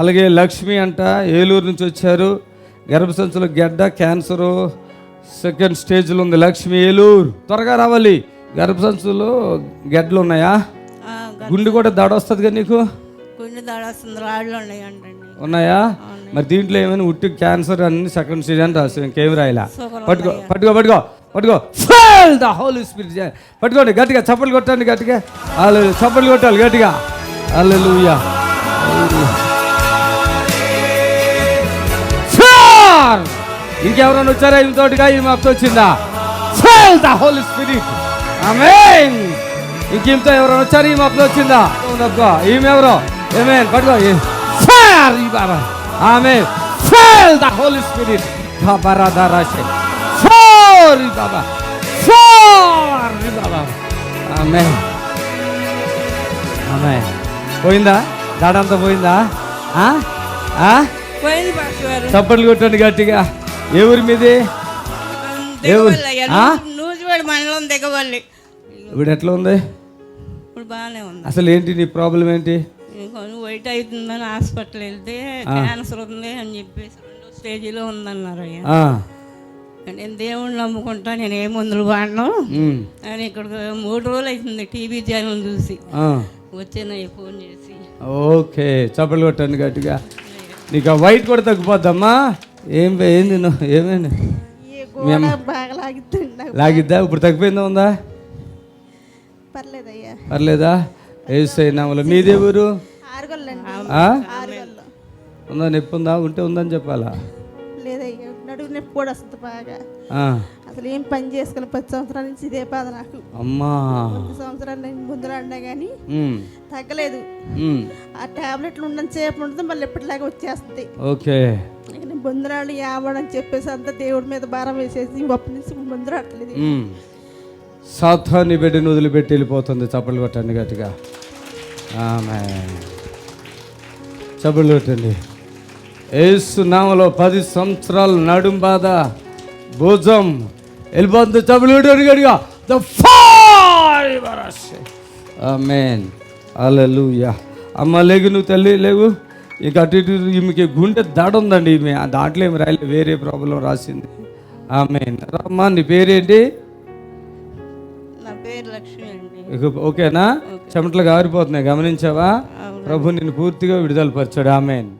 అలాగే లక్ష్మి అంట ఏలూరు నుంచి వచ్చారు. గర్భసంచులో గడ్డ క్యాన్సరు సెకండ్ స్టేజ్లో ఉంది లక్ష్మి ఏలూరు. త్వరగా రావాలి. గర్భసంచులో గడ్డలు ఉన్నాయా? గుండె కూడా దడ వస్తుంది కదా నీకు? గుండె రాళ్ళు ఉన్నాయా? మరి దీంట్లో ఏమైనా ఉట్టి క్యాన్సర్ అన్ని సెకండ్ స్టేజ్ అని రాసి ఇంకేం రాయలా? పట్టుకో పట్టుకో పట్టుకో పట్టుకో. ఫెల్ ద హోల్ స్పిరిట్ పట్టుకోండి గట్టిగా చప్పట్లు కొట్టండి గట్టిగా. వాళ్ళు చప్పట్లు కొట్టాలి గట్టిగా. హల్లెలూయా ఇంకెవరైనా వచ్చారా? తోటిగా ఈమె వచ్చిందా? Fell the whole spirit amen ఇంకేంతో ఎవరైనా వచ్చారు? ఈమె వచ్చిందా? అవునబ్బా ఈమె ఎవరో? ఏమేన్ పట్టుకో. ఈ బాబా. ఆమె ఫెల్ ద హోల్ స్పిరిట్ ఖబరదారాశే Sorry, Baba. Sorry, Baba. Amen. Amen. పోయిందా? దాడంతా పోయిందా? పోయింది చప్పట్లు కొట్టండి గట్టిగా. ఏ ఊరి మీది? దిగవల్లి అయ్యా. ఆ? నూజివేడు మండలం దిగవల్లి ఇప్పుడు ఎట్లా ఉంది? ఇప్పుడు బాగానే ఉంది. అసలు ఏంటి నీ ప్రాబ్లం ఏంటి? కొంచెం వైట్ అవుతుందని హాస్పిటల్ వెళ్తే క్యాన్సర్ ఉంది అని చెప్పేసి రెండో స్టేజీలో ఉందన్నారు అయ్యా ఆ. నేను దేవుణ్ణి నమ్ముకుంటా నేను ఏ మందులు వాడను. ఉమ్. అని ఇక్కడ మూడు రోజులు అవుతుంది టీవీ ఛానల్ చూసి. ఆ. వచ్చానయ్య ఫోన్ చేసి. ఓకే చప్పట్లు కొట్టండి గట్టిగా. నీకు ఆ వైట్ కూడా తగ్గిపోద్దమ్మా. ఏం ఏంది నువ్వు ఏమైంది? నాకు. లాగిద్దా? ఇప్పుడు తగ్గిపోయిందా ఉందా? పర్లేదా? ఏసై నామలో మీదే ఊరు? ఆరుగొల్లండి. ఆ? ఆరుగొల్లు. ఉందా? నొప్పి ఉందా? ఉంటే ఉందని చెప్పాలా? లేదయ్యా నడువు నొప్పి కూడా వస్తుంది బాగా. అసలు ఏం పని చేసుకుని పది సంవత్సరాల నుంచి ఇదే బాధ నాకు. అమ్మా. పది సంవత్సరాలు నేను ముందులో అన్నా కానీ. తగ్గలేదు. ఆ టాబ్లెట్లు ఉండని సేపు ఉంటుంది మళ్ళీ ఎప్పటిలాగా వచ్చేస్తుంది. ఓకే. బొందరాళ్ళు యావడని చెప్పేసి అంత దేవుడి మీద భారం వేసేసి అప్పటి నుంచి ముందరాడలేదు సాతాన్ని బిడ్డను వదిలిపెట్టి వెళ్ళిపోతుంది చప్పట్లు కొట్టండి గట్టిగా. ఆమె చప్పట్లు కొట్టండి. ఏసు నామలో పది సంవత్సరాలు నడుం బాధ భుజం వెళ్ళిపోతుంది చప్పట్లు కొట్టండి గట్టిగా. The amen. అలలుయా అమ్మ లేగు నువ్వు తల్లి లేవు ఇక అటు ఇటు ఈమెకి గుండె దడ ఉందండి ఈమె. ఆ దాంట్లో ఏమి రాయలేదు వేరే ప్రాబ్లం రాసింది. ఆమెన్. రమ్మా నీ పేరేంటి? నా పేరు లక్ష్మి అండి. ఇక ఓకేనా? చెమటలు గారిపోతున్నాయి గమనించావా? ప్రభు నిన్ను పూర్తిగా విడుదల పరిచాడు. ఆమెన్.